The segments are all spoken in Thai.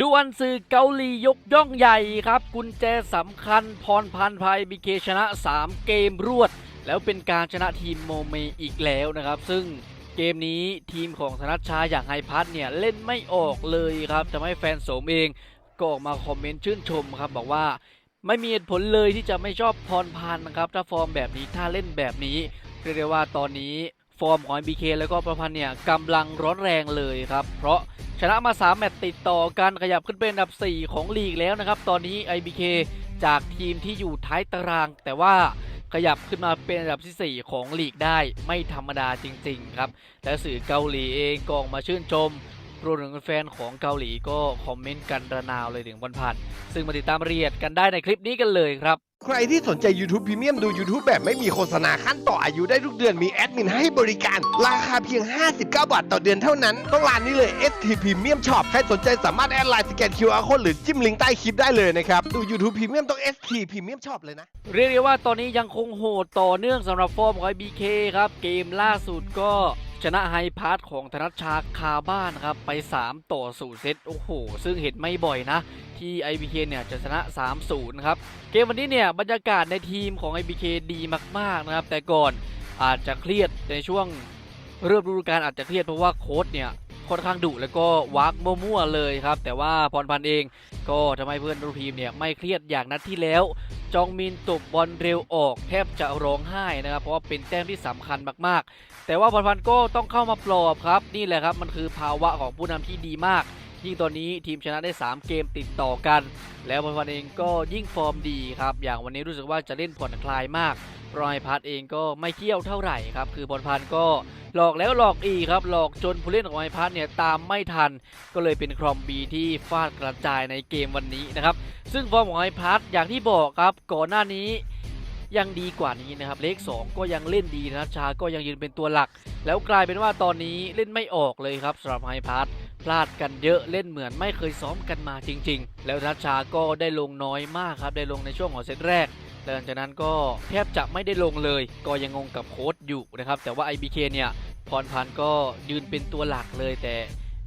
ดวลสื่อเกาหลียกย่องใหญ่ครับ กุญแจสำคัญพรพันธ์ไพบีเคชนะ 3 เกมรวด แล้วเป็นการชนะทีมโมเมอีกแล้วนะครับ ซึ่งเกมนี้ทีมของธนัชชาอย่างไฮพัทเนี่ย เล่นไม่ออกเลยครับทำให้แฟนโสมเองก็ออกมาคอมเมนต์ชื่นชมครับ บอกว่าไม่มีเหตุผลเลยที่จะไม่ชอบพรพันธ์นะครับ ถ้าฟอร์มแบบนี้ถ้าเล่นแบบนี้เรียกได้ว่าตอนนี้ ฟอร์มของ BK แล้วก็ประพันธ์เนี่ยกำลังร้อนแรงเลยครับ เพราะชนะมา 3 แมตช์ติดต่อกันขยับขึ้นเป็นอันดับ 4 ของลีกแล้วนะครับ ตอนนี้ IBK จากทีมที่อยู่ท้ายตาราง แต่ว่าขยับขึ้นมาเป็นอันดับที่ 4 ของลีกได้ไม่ธรรมดาจริง ๆ ครับ และสื่อเกาหลีเองกออกมาชื่นชมรวมถึงแฟนของเกาหลีก็คอมเมนต์กันระนาวเลยถึงวันผ่านซึ่งมาติดตามรายละเอียดกันได้ในคลิปนี้กันเลยครับ ใครที่สนใจ YouTube Premium ดู YouTube แบบไม่มีโฆษณาขั้นต่ออายุได้ทุกเดือนมีแอดมินให้บริการ ราคาเพียง 59 บาทต่อเดือนเท่านั้น ต้องร้านนี้เลย ST Premium Shop ใครสนใจสามารถแอดไลน์สแกน QR Code หรือจิ้มลิงก์ใต้คลิปได้เลยนะครับ ดู YouTube Premium ต้อง ST Premium Shop เลยนะ เรียกได้ว่าตอนนี้ยังคงโหดต่อเนื่องสำหรับฟอร์มของ BK ครับ เกมล่าสุดก็ชนะไฮพาร์ทของธนัชชาคาบ้านครับไป 3 ต่อ0เซตโอ้โห ซึ่งเห็นไม่บ่อยนะ ที่ IBK เนี่ยจะชนะ 3-0 ครับ เกมวันนี้เนี่ยบรรยากาศในทีมของ IBK ดีมากๆนะครับ แต่ก่อนอาจจะเครียดในช่วงเริ่มฤดูกาลอาจจะเครียดเพราะว่าโค้ชเนี่ยค่อนข้างดุแล้วก็วักมั่วๆเลยครับ แต่ว่าพรพันธ์เองก็ทำให้เพื่อนร่วมทีมเนี่ยไม่เครียดอย่างนัดที่แล้วจองมินตบบอลเร็วออก แทบจะร้องไห้นะครับ เพราะว่าเป็นแต้มที่สำคัญมากๆ แต่ว่าพรพันธ์ก็ต้องเข้ามาปลอบครับ นี่แหละครับมันคือภาวะของผู้นำที่ดีมาก ยิ่งตอนนี้ทีมชนะได้ 3 เกมติดต่อกัน แล้วพรพันธ์เองก็ยิ่งฟอร์มดีครับ อย่างวันนี้รู้สึกว่าจะเล่นผ่อนคลายมาก รอยพัทเองก็ไม่เกี่ยวเท่าไหร่ครับ คือพรพันก็หลอกแล้วหลอกอีกครับ หลอกจนผู้เล่นของไอพัทเนี่ยตามไม่ทัน ก็เลยเป็นครอมบีที่ฟาดกระจายในเกมวันนี้นะครับ ซึ่งฟอร์มของไอพัทอย่างที่บอกครับก่อนหน้านี้ยังดีกว่านี้นะครับ เลข 2 ก็ยังเล่นดีนะชา ก็ยังยืนเป็นตัวหลัก แล้วกลายเป็นว่าตอนนี้เล่นไม่ออกเลยครับสำหรับไฮพัทพลาดกันเยอะเล่นเหมือนไม่เคยซ้อมกันมาจริง ๆ แล้วนัชชาก็ได้ลงน้อยมากครับ ได้ลงในช่วงของเซตแรก หลังจากนั้นก็แทบจะไม่ได้ลงเลย ก็ยังงงกับโค้ดอยู่นะครับ แต่ว่า IBK เนี่ยพรพันธ์ก็ยืนเป็นตัวหลักเลยแต่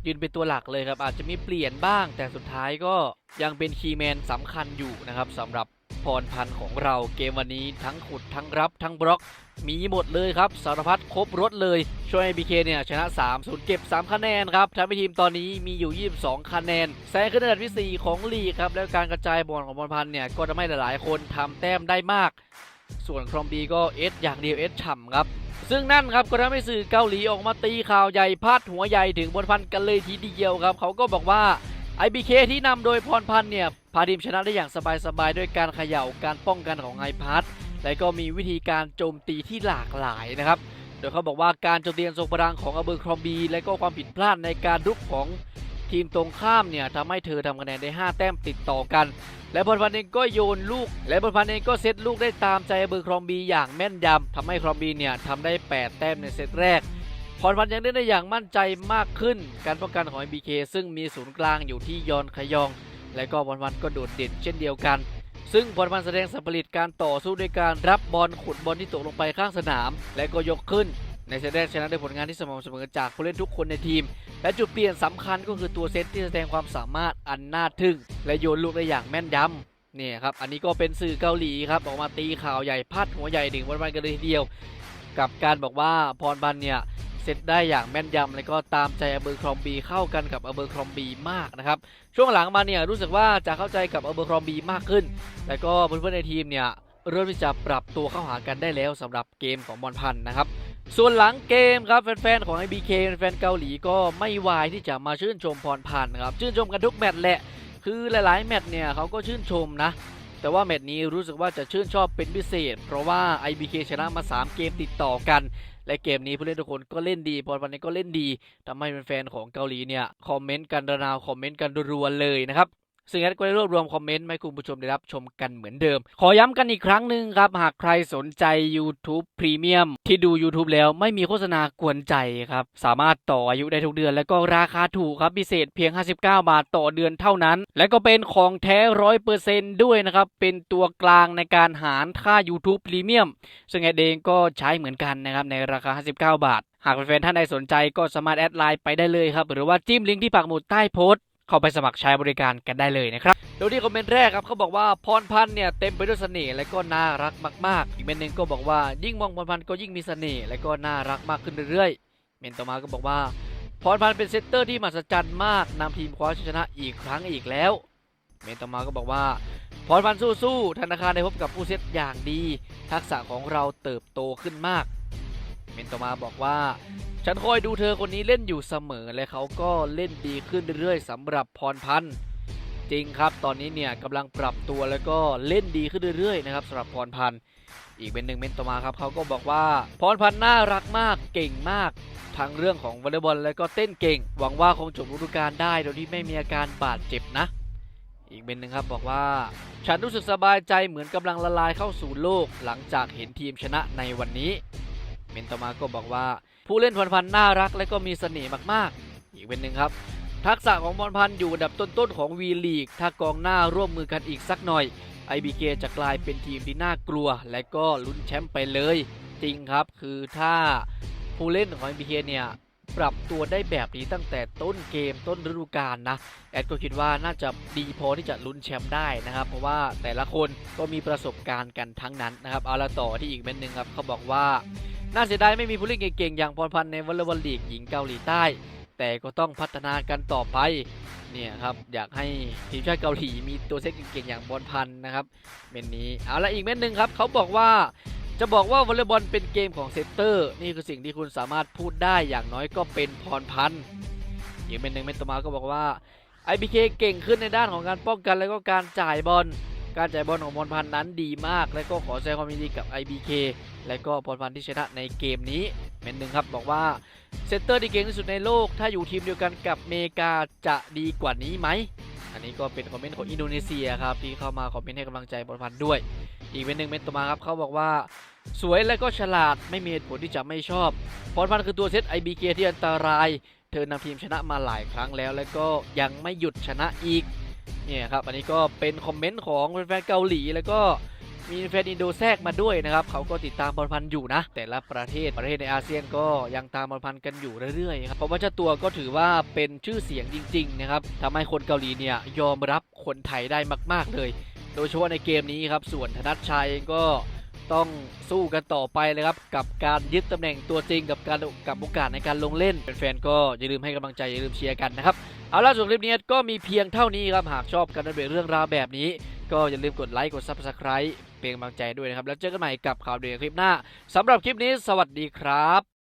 ยืนเป็นตัวหลักเลยครับอาจจะมีเปลี่ยนบ้าง แต่สุดท้ายก็ยังเป็นคีย์แมนสำคัญอยู่นะครับสำหรับ พรพันธ์ของเราเกมวันนี้ทั้งขุดทั้งรับทั้งบล็อก มีหมดเลยครับสารพัดครบรถเลย ช่วย BK เคเนี่ย ชนะ 3 0 เก็บ 3 คะแนนครับทำให้ทีมตอนนี้มีอยู่ 22 คะแนนแซงขึ้นอันดับที่ 4 ของลีกครับ แล้วการกระจายบอลของพรพันธ์เนี่ย ก็ทำให้หลายๆ คนทำแต้มได้มาก ส่วนครอมบีก็เอสอย่างเดียวเอสฉ่ำครับซึ่งนั่นครับก็ทำให้สื่อเกาหลีออกมาตีข่าวใหญ่พาดหัวใหญ่ถึงพรพันธ์กันเลยทีเดียวครับ เขาก็บอกว่า IBK ที่นำโดยพรพันธ์เนี่ยาทีมชนะได้อย่างสบายๆด้วยการเขย่าการป้องกันของไอพัทและก็มีวิธีการโจมตีที่หลากหลายนะครับ โดยเขาบอกว่าการโจมตีอันทรงพลังของอเบอร์ครอมบี และก็ความผิดพลาดในการรุกของทีมตรงข้ามเนี่ยทำให้เธอทำคะแนนได้ 5 แต้มติดต่อกัน และพรพันเองก็โยนลูก และพรพันเองก็เซตลูกได้ตามใจอเบอร์ครอมบีอย่างแม่นยำทำให้ครอมบีเนี่ยทำได้ 8 แต้มในเซตแรกพรพันยังเล่นได้อย่างมั่นใจมากขึ้น การป้องกันของ MBK ซึ่งมีศูนย์กลางอยู่ที่ยอนขยอง และก็พรพันก็โดดเด่นเช่นเดียวกัน ซึ่งพรพันแสดงสัมผลิตการต่อสู้ด้วยการรับบอลขุดบอลที่ตกลงไปข้างสนาม และก็ยกขึ้นในเซตแรกชนะด้วยผลงานที่สม่ำเสมอจากผู้เล่นทุกคนในทีม และจุดเปลี่ยนสำคัญก็คือตัวเซตที่แสดงความสามารถอันน่าทึ่ง และโยนลูกได้อย่างแม่นยำเนี่ยครับ อันนี้ก็เป็นสื่อเกาหลีครับ ออกมาตีข่าวใหญ่พาดหัวใหญ่ถึงพรพันกันเลยทีเดียว กับการบอกว่าพรพันเนี่ย เซตได้อย่างแม่นยำและก็ตามใจอเบอร์ครอมบีเข้ากันกับอเบอร์ครอมบีมากนะครับช่วงหลังมาเนี่ยรู้สึกว่าจะเข้าใจกับอเบอร์ครอมบีมากขึ้นและก็เพื่อนๆในทีมเนี่ยเริ่มที่จะปรับตัวเข้าหากันได้แล้วสำหรับเกมของบอลพันนะครับส่วนหลังเกมครับแฟนๆของ IBK แฟนเกาหลีก็ไม่วายที่จะมาชื่นชมพรพันธ์นะครับชื่นชมกันทุกแมตช์แหละ คือหลายๆแมตช์เนี่ยเขาก็ชื่นชมนะ แต่ว่าแมตช์นี้รู้สึกว่าจะชื่นชอบเป็นพิเศษ เพราะว่า IBK ชนะมา 3 เกมติดต่อกัน และเกมนี้ผู้เล่นทุกคนก็เล่นดีบอลวันนี้ก็เล่นดีทำให้แฟนๆของเกาหลีเนี่ยคอมเมนต์กันระนาวคอมเมนต์กันรัวๆเลยนะครับ ซึ่งแอดก็ได้รวบรวมคอมเมนต์ให้คุณผู้ชมได้รับชมกันเหมือนเดิม ขอย้ำกันอีกครั้งหนึ่งครับ หากใครสนใจ YouTube Premium ที่ดู YouTube แล้วไม่มีโฆษณากวนใจครับ สามารถต่ออายุได้ทุกเดือน แล้วก็ราคาถูกครับพิเศษเพียง 59 บาทต่อเดือนเท่านั้น และก็เป็นของแท้ร้อยเปอร์เซนด้วยนะครับ เป็นตัวกลางในการหารค่า YouTube Premium ซึ่งแอดเองก็ใช้เหมือนกันนะครับในราคา 59 บาท หากแฟนๆท่านใดสนใจก็สามารถแอดไลน์ไปได้เลยครับ หรือว่าจิ้มลิงก์ที่ปักหมุดใต้โพสต์ เข้าไปสมัครใช้บริการกันได้เลยนะครับโดยที่คอมเมนต์แรกครับเขาบอกว่าพรพันธ์เนี่ยเต็มไปด้วยเสน่ห์และก็น่ารักมาก ๆ อีกเมนต์หนึ่งก็บอกว่ายิ่งมองพรพันธ์ก็ยิ่งมีเสน่ห์และก็น่ารักมากขึ้นเรื่อยๆ เมนต์ต่อมาก็บอกว่าพรพันธ์เป็นเซตเตอร์ที่มหัศจรรย์มากนำทีมคว้าชัยชนะอีกครั้งอีกแล้ว เมนต์ต่อมาก็บอกว่าพรพันธ์สู้ๆธนาคารได้พบกับผู้เซตอย่างดี ทักษะของเราเติบโตขึ้นมาก เมนต์ต่อมาบอกว่า ฉันคอยดูเธอคนนี้เล่นอยู่เสมอและเขาก็เล่นดีขึ้นเรื่อยๆสำหรับพรพันธ์จริงครับ ตอนนี้เนี่ยกำลังปรับตัวแล้วก็เล่นดีขึ้นเรื่อยๆนะครับสำหรับพรพันธ์อีกเป็นหนึ่งเมนต์ต่อมาครับเขาก็บอกว่าพรพันธ์น่ารักมากเก่งมากทั้งเรื่องของวอลเลย์บอลแล้วก็เต้นเก่ง หวังว่าคงจบฤดูกาลได้โดยที่ไม่มีอาการบาดเจ็บนะ อีกเป็นหนึ่งครับบอกว่า ฉันรู้สึกสบายใจเหมือนกำลังละลายเข้าสู่โลก หลังจากเห็นทีมชนะในวันนี้ เมนต่อมาก็บอกว่า ผู้เล่นพรพันธ์น่ารักและก็มีเสน่ห์มากๆ อีกเป็นหนึ่งครับ ทักษะของพรพันธ์อยู่อันดับต้นๆของวีลีกถ้ากองหน้าร่วมมือกันอีกสักหน่อย IBK จะกลายเป็นทีมที่น่ากลัว และก็ลุ้นแชมป์ไปเลย จริงครับคือถ้าผู้เล่นของ IBK เนี่ยปรับตัวได้แบบนี้ตั้งแต่ต้นเกมต้นฤดูกาลนะแอดก็คิดว่าน่าจะดีพอที่จะลุ้นแชมป์ได้นะครับ เพราะว่าแต่ละคนก็มีประสบการณ์กันทั้งนั้นนะครับเอาละต่อที่อีกเม็ดหนึ่งครับเขาบอกว่า น่าเสียดายไม่มีผู้เล่นเก่งๆอย่างพรพันธ์ในวอลเลย์บอลลีกหญิงเกาหลีใต้ แต่ก็ต้องพัฒนากันต่อไปเนี่ยครับอยากให้ทีมชาติเกาหลีมีตัวเซ็ตเก่งๆอย่างพรพันธ์นะครับเม็ดนี้เอาละอีกเม็ดหนึ่งครับเขาบอกว่าจะบอกว่าวอลเลย์บอลเป็นเกมของเซตเตอร์ นี่คือสิ่งที่คุณสามารถพูดได้อย่างน้อยก็เป็นพรพันธ์อีกเม็ดหนึ่งเม็ดต่อมาก็บอกว่า IBK เก่งขึ้นในด้านของการป้องกันและก็การจ่ายบอล การจ่ายบอลของพรพันธ์นั้นดีมาก และก็ขอแสดงความยินดีกับ IBK และก็พรพันธ์ที่ชนะในเกมนี้เม็ดหนึ่งครับบอกว่าเซตเตอร์ที่เก่งที่สุดในโลก ถ้าอยู่ทีมเดียวกันกับเมกาจะดีกว่านี้ไหม อันนี้ก็เป็นคอมเมนต์ของอินโดนีเซียครับที่เข้ามาคอมเมนต์ให้กำลังใจพรพันธ์ด้วย อีกเป็นหนึ่งเมนต์ต่อมาครับเขาบอกว่าสวยและก็ฉลาดไม่มีเหตุผลที่จะไม่ชอบพรพันธ์คือตัวเซต IBK ที่อันตราย เธอนำทีมชนะมาหลายครั้งแล้ว และก็ยังไม่หยุดชนะอีก เนี่ยครับอันนี้ก็เป็นคอมเมนต์ของแฟนๆเกาหลี แล้วก็มีแฟนอินโดแทรกมาด้วยนะครับเขาก็ติดตามบอลพันธ์อยู่นะ แต่ละประเทศประเทศในอาเซียนก็ยังตามบอลพันธ์กันอยู่เรื่อยๆครับเพราะว่าเจ้าตัวก็ถือว่าเป็นชื่อเสียงจริงๆนะครับทำให้คนเกาหลีเนี่ยยอมรับคนไทยได้มาก ๆเลย โดยเฉพาะในเกมนี้ครับส่วนธนัทชัยก็ต้องสู้กันต่อไปเลยครับ กับการยึดตำแหน่งตัวจริงกับการกับโอกาสในการลงเล่นแฟนๆก็อย่าลืมให้กำลังใจอย่าลืมเชียร์กันนะครับ เอาล่ะส่วนคลิปนี้ก็มีเพียงเท่านี้ครับ หากชอบการดำเนินเรื่องราวแบบนี้ ก็อย่าลืมกดไลค์กดซับสไคร b e เป็นกำลังใจด้วยนะครับ แล้วเจอกันใหม่กับข่าวเด่นคลิปหน้าสำหรับคลิปนี้ สวัสดีครับ